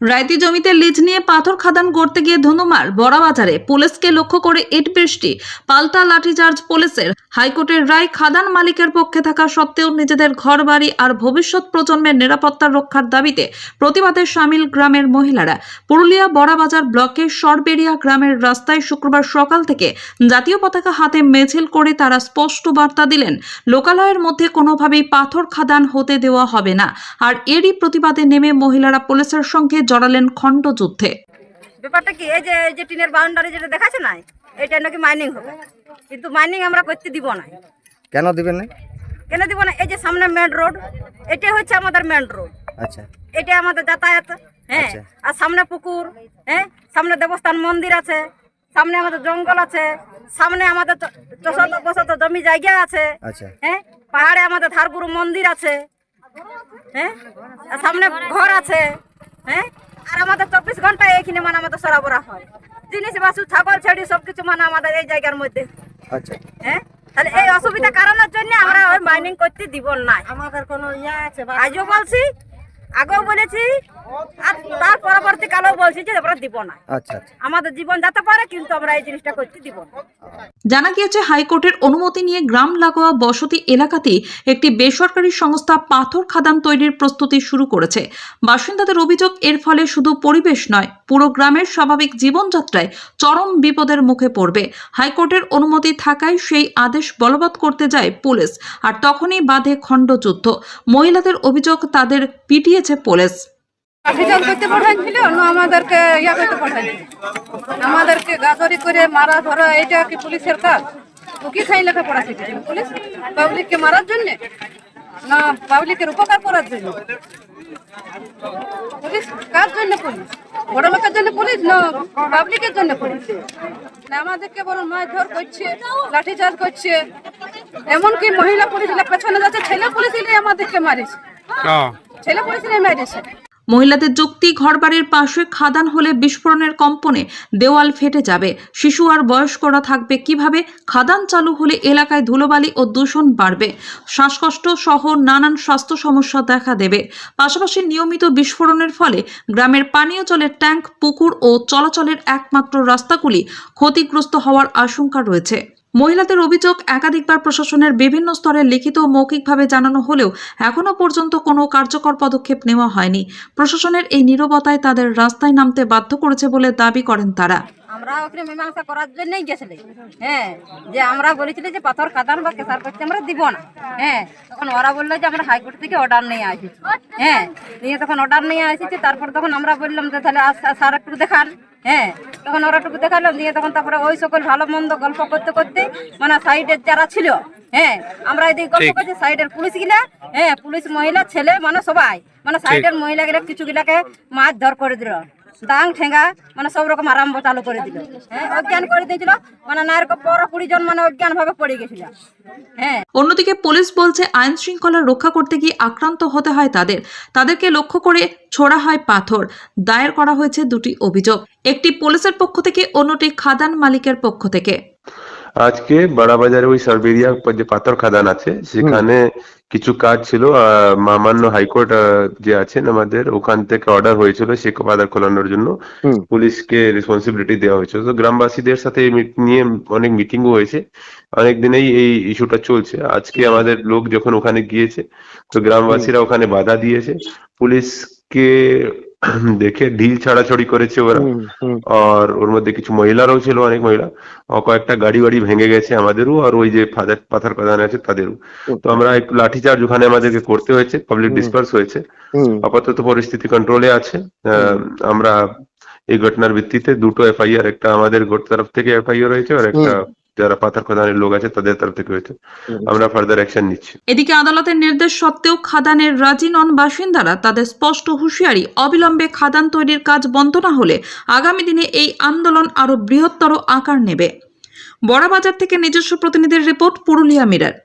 রাইতি জমিতে লিজ নিয়ে পাথর খাদান করতে গিয়ে ধুন্দুমার বড়াবাজারে পুলিশকে লক্ষ্য করে ইট বৃষ্টি। পাল্টা লাঠিচার্জ পুলিশের। হাইকোর্টের রায় খাদান মালিকের পক্ষে থাকা সত্ত্বেও নিজেদের ঘরবাড়ি আর ভবিষ্যৎ প্রজন্মের নিরাপত্তা রক্ষার দাবিতে প্রতিবাদে সামিল গ্রামের মহিলারা। পুরুলিয়া বড়াবাজার ব্লকের সরবেরিয়া গ্রামের রাস্তায় শুক্রবার সকাল থেকে জাতীয় পতাকা হাতে মিছিল করে তারা স্পষ্ট বার্তা দিলেন, লোকালয়ের মধ্যে কোনোভাবেই পাথর খাদান হতে দেওয়া হবে না। আর এরই প্রতিবাদে নেমে মহিলারা পুলিশের সঙ্গে জড়ালেন খণ্ডযুদ্ধে ব্যাপারটা কি এই যে এই যে টিনের বাউন্ডারি যেটা দেখাচ্ছে না এটা নাকি মাইনিং হবে। কিন্তু মাইনিং আমরা করতে দিব না। কেন দিবেন না কেন দিব না? এই যে সামনে মেন রোড এটা হচ্ছে আমাদের মেন রোড আচ্ছা। এটা আমাদের যাতায়াত হ্যাঁ? আচ্ছা। আর সামনে পুকুর হ্যাঁ? সামনে দেবস্থান মন্দির আছে সামনে আমাদের জঙ্গল আছে সামনে আমাদের চ- চষত বসত জমি জায়গা আছে আচ্ছা। হ্যাঁ? পাহাড়ে আমাদের ধারগুরু মন্দির আছে হ্যাঁ? আর সামনে ঘর আছে হ্যাঁ? আর আমাদের চব্বিশ ঘণ্টা এখানে মানে আমাদের সরাবরা হয়। জিনিস বাসু ছাগল ছেড়ি সবকিছু মানে আমাদের এই জায়গার মধ্যে। আচ্ছা। হ্যাঁ? তাহলে এই অসুবিধা কারণের জন্য আমরা ওই মাইনিং করতে দিব না। আমাদের কোনো ইয়ে আছে আজও বলছি আগেও বলেছি আর তার পরবর্তী বলছি যে আমরা দিব না। আচ্ছা আচ্ছা। আমাদের জীবন যেতে পারে কিন্তু আমরা এই জিনিসটা করতে দিব জানা গিয়েছে হাইকোর্টের অনুমতি নিয়ে গ্রাম লাগোয়া বসতি এলাকাতেই একটি বেসরকারি সংস্থা পাথর খাদান তৈরির প্রস্তুতি শুরু করেছে। বাসিন্দাদের অভিযোগ এর ফলে শুধু পরিবেশ নয় পুরো গ্রামের স্বাভাবিক জীবনযাত্রায় চরম বিপদের মুখে পড়বে। হাইকোর্টের অনুমতি থাকায় সেই আদেশ বলবৎ করতে যায় পুলিশ আর তখনই বাধে খণ্ডযুদ্ধ। মহিলাদের অভিযোগ তাদের পিটিয়েছে পুলিশ। অভিযান করতে পাঠাচ্ছিল না আমাদেরকে ইয়া করতে পাঠাচ্ছিল আমাদেরকে গাছরি করে মারা ধরা এটা কি পুলিশের কাজ? কি খাই লেখাপড়া শিখেছিল পুলিশ? পাবলিককে মারার জন্য? না পাবলিকের উপকার করার জন্য? পুলিশ কার জন্য পুলিশ? বড় লোকের জন্য পুলিশ না পাবলিকের জন্য পুলিশ? না আমাদেরকে বড় মাছ ধর করছে লাঠিচার্জ করছে। এমনকি মহিলা পুলিশ পেছনে যাচ্ছে ছেলে পুলিশ আমাদেরকে মারিছে ছেলে পুলিশ মারিছে মহিলাদের যুক্তি ঘরবাড়ির পাশে খাদান হলে বিস্ফোরণের কম্পনে দেওয়াল ফেটে যাবে। শিশু আর বয়স্করা থাকবে কীভাবে? খাদান চালু হলে এলাকায় ধুলোবালি ও দূষণ বাড়বে। শ্বাসকষ্ট সহ নানান স্বাস্থ্য সমস্যা দেখা দেবে। পাশাপাশি নিয়মিত বিস্ফোরণের ফলে গ্রামের পানীয় জলের ট্যাঙ্ক, পুকুর ও চলাচলের একমাত্র রাস্তাগুলি ক্ষতিগ্রস্ত হওয়ার আশঙ্কা রয়েছে। মহিলাদের অভিযোগ একাধিকবার প্রশাসনের বিভিন্ন স্তরে লিখিত ও মৌখিকভাবে জানানো হলেও এখনও পর্যন্ত কোনো কার্যকর পদক্ষেপ নেওয়া হয়নি। প্রশাসনের এই নিরবতায় তাদের রাস্তায় নামতে বাধ্য করেছে বলে দাবি করেন তারা। আমরা ওখানে মীমাংসা করার জন্যই গেছিলি। হ্যাঁ যে আমরা বলেছিলি যে পাথর খাদান বা কেসার করতে আমরা দিব না। হ্যাঁ তখন ওরা বলল যে আমরা হাইকোর্ট থেকে অর্ডার নিয়ে আসেছি হ্যাঁ নিয়ে তখন অর্ডার নিয়ে এসেছি তারপর তখন আমরা বললাম যে তাহলে স্যার একটু দেখান। হ্যাঁ তখন ওরা একটু দেখালাম দিয়ে তখন তারপরে ওই সকল ভালো মন্দ গল্প করতে করতে মানে সাইডের যারা ছিল হ্যাঁ আমরা এদিকে গল্প করছি সাইডের পুলিশ গিলা হ্যাঁ পুলিশ মহিলা ছেলে মানে সবাই মানে সাইডের মহিলা গিলা কিছু গিলাকে মাছ ধর করে দিল। দাং ঠেঙ্গা মানে সব রকম আরম্ভ চালু করে দিল। হ্যাঁ অজ্ঞান করে দিয়েছিল মানে নারক পর কুড়ি জন মানে অজ্ঞান ভাবে পড়ে গেছিল। হ্যাঁ। অন্যদিকে পুলিশ বলছে, আইন শৃঙ্খলা রক্ষা করতে গিয়ে আক্রান্ত হতে হয় তাদের। তাদেরকে লক্ষ্য করে ছোড়া হয় পাথর। দায়ের করা হয়েছে দুটি অভিযোগ। একটি পুলিশের পক্ষ থেকে, অন্যটি খাদান মালিকের পক্ষ থেকে। আজকে বাজারে ওই সার্বেরিয়া যে পাথর খাদান আছে সেখানে কিছু কাজ ছিল মামান্য হাইকোর্ট যে আছেন আমাদের ওখান থেকে অর্ডার হয়েছিল সে বাজার খোলানোর জন্য। পুলিশকে রেসপন্সিবিলিটি দেওয়া হয়েছিল। তো গ্রামবাসীদের সাথে মিট- নিয়ে অনেক মিটিংও হয়েছে। অনেক দিনেই এই ইস্যুটা চলছে। আজকে আমাদের লোক যখন ওখানে গিয়েছে তো গ্রামবাসীরা ওখানে বাধা দিয়েছে। পুলিশকে দেখে ঢিল ছাড়াছড়ি করেছে ওরা। আর ওর মধ্যে কিছু মহিলারাও ছিল অনেক মহিলা। কয়েকটা গাড়ি বাড়ি ভেঙে গেছে আমাদেরও আর ওই যে ফাদার পাথার প্রধান আছে তাদেরও। তো আমরা একটু লাঠিচার্জ ওখানে আমাদেরকে করতে হয়েছে পাবলিক ডিসপার্স হয়েছে। আপাতত পরিস্থিতি কন্ট্রোলে আছে। আহ, আমরা এই ঘটনার ভিত্তিতে দুটো এফআইআর একটা আমাদের গোট তরফ থেকে এফআইআর হয়েছে আর একটা যারা পাতার খাদানের লোক আছে তাদের তরফ থেকে হয়েছে। আমরা ফার্দার অ্যাকশন নিচ্ছি। এদিকে আদালতের নির্দেশ সত্ত্বেও খাদানের রাজি নন বাসিন্দারা। তাদের স্পষ্ট হুঁশিয়ারি অবিলম্বে খাদান তৈরির কাজ বন্ধ না হলে আগামী দিনে এই আন্দোলন আরও বৃহত্তর আকার নেবে। বড়াবাজার থেকে নিজস্ব প্রতিনিধির রিপোর্ট পুরুলিয়া মিরার।